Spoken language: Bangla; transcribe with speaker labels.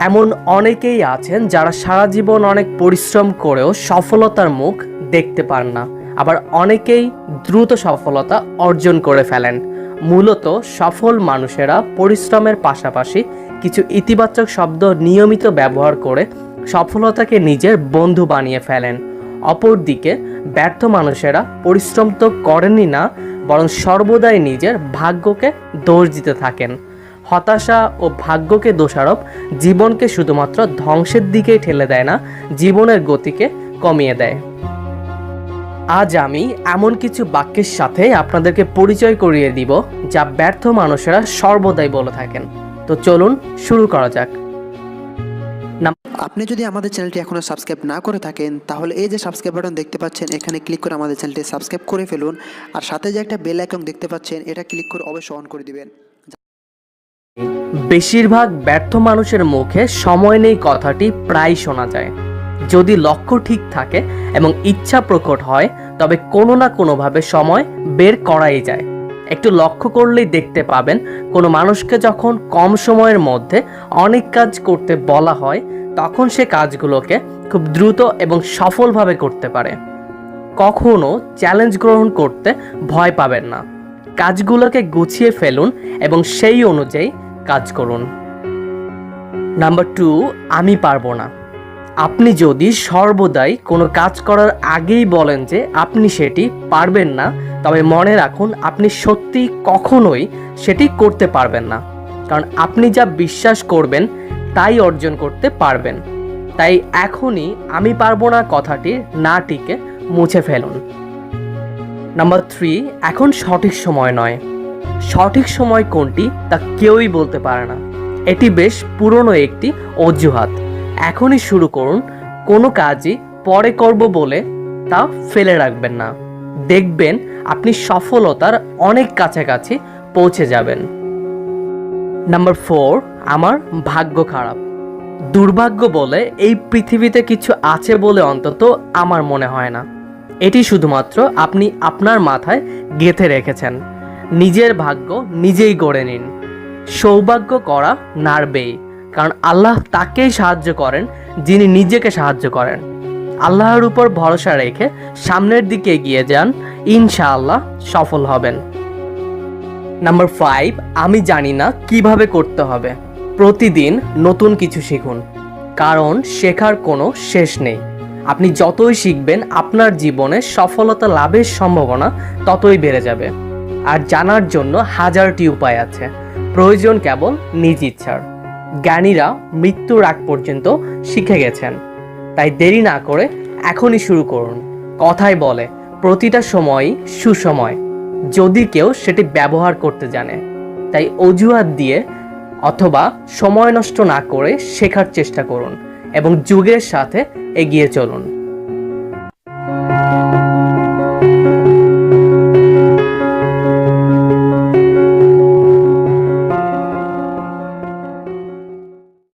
Speaker 1: এমন অনেকেই আছেন যারা সারা জীবন অনেক পরিশ্রম করেও সফলতার মুখ দেখতে পান না। আবার অনেকেই দ্রুত সফলতা অর্জন করে ফেলেন। মূলত সফল মানুষেরা পরিশ্রমের পাশাপাশি কিছু ইতিবাচক শব্দ নিয়মিত ব্যবহার করে সফলতাকে নিজের বন্ধু বানিয়ে ফেলেন। অপরদিকে ব্যর্থ মানুষেরা পরিশ্রম তো করেনই না, বরং সর্বদাই নিজের ভাগ্যকে দোষ দিতে থাকেন। হতাশা ও ভাগ্যকে দোষারোপ জীবনকে শুধুমাত্র ধ্বংসের দিকেই ঠেলে দেয় না, জীবনের গতিকে কমিয়ে দেয়। আজ আমি এমন কিছু বাক্যের সাথে আপনাদেরকে পরিচয় করিয়ে দিব যা ব্যর্থ মানুষেরা সর্বদাই বলে থাকেন। তো চলুন শুরু করা যাক।
Speaker 2: আপনি যদি আমাদের চ্যানেলটি এখনও সাবস্ক্রাইব না করে থাকেন, তাহলে এই যে সাবস্ক্রাইব বাটন দেখতে পাচ্ছেন, এখানে ক্লিক করে আমাদের চ্যানেলটি সাবস্ক্রাইব করে ফেলুন। আর সাথে যে একটা বেল আইকন দেখতে পাচ্ছেন, এটা ক্লিক করে অবশ্যই অন করে দিবেন।
Speaker 1: বেশিরভাগ ব্যর্থ মানুষের মুখে সময় নেই কথাটি প্রায় শোনা যায়। যদি লক্ষ্য ঠিক থাকে এবং ইচ্ছা প্রকট হয়, তবে কোনো না কোনোভাবে সময় বের করাই যায়। একটু লক্ষ্য করলেই দেখতে পাবেন, কোনো মানুষকে যখন কম সময়ের মধ্যে অনেক কাজ করতে বলা হয়, তখন সে কাজগুলোকে খুব দ্রুত এবং সফলভাবে করতে পারে। কখনো চ্যালেঞ্জ গ্রহণ করতে ভয় পাবেন না। কাজগুলোকে গুছিয়ে ফেলুন এবং সেই অনুযায়ী কাজ করুন। নাম্বার টু আমি পারব না। আপনি যদি সর্বদাই কোনো কাজ করার আগেই বলেন যে আপনি সেটি পারবেন না, তবে মনে রাখুন আপনি সত্যি কখনোই সেটি করতে পারবেন না। কারণ আপনি যা বিশ্বাস করবেন, তাই অর্জন করতে পারবেন। তাই এখনই আমি পারব না কথাটি না টিকে মুছে ফেলুন। নাম্বার থ্রি এখন সঠিক সময় নয়। সঠিক সময় কোনটি তা কেউই বলতে পারে না। এটি বেশ পুরনো একটি অজুহাত। এখনই শুরু করুন। কোনো কাজই পরে করব বলে তা ফেলে রাখবেন না। দেখবেন আপনি সফলতার অনেক কাছাকাছি পৌঁছে যাবেন। নাম্বার ফোর, আমার ভাগ্য খারাপ। দুর্ভাগ্য বলে এই পৃথিবীতে কিছু আছে বলে অন্তত আমার মনে হয় না। এটি শুধুমাত্র আপনি আপনার মাথায় গেঁথে রেখেছেন। নিজের ভাগ্য নিজেই গড়ে নিন। সৌভাগ্য করা নাড়বেই কারণ আল্লাহ তাকেই সাহায্য করেন যিনি নিজেকে সাহায্য করেন। আল্লাহর উপর ভরসা রেখে সামনের দিকে এগিয়ে যান, ইনশাআল্লাহ সফল হবেন। নাম্বার ফাইভ, আমি জানি না কীভাবে করতে হবে। প্রতিদিন নতুন কিছু শিখুন, কারণ শেখার কোনো শেষ নেই। আপনি যতই শিখবেন, আপনার জীবনে সফলতা লাভের সম্ভাবনা ততই বেড়ে যাবে। আর জানার জন্য হাজারটি উপায় আছে। প্রয়োজন কেবল নিজ ইচ্ছার। জ্ঞানীরা মৃত্যুর আগ পর্যন্ত শিখে গেছেন। তাই দেরি না করে এখনই শুরু করুন। কথাই বলে, প্রতিটা সময়ই সুসময়। যদি কেউ সেটি ব্যবহার করতে জানে, তাই অজুহাত দিয়ে অথবা সময় নষ্ট না করে শেখার চেষ্টা করুন এবং যুগের সাথে এগিয়ে চলুন।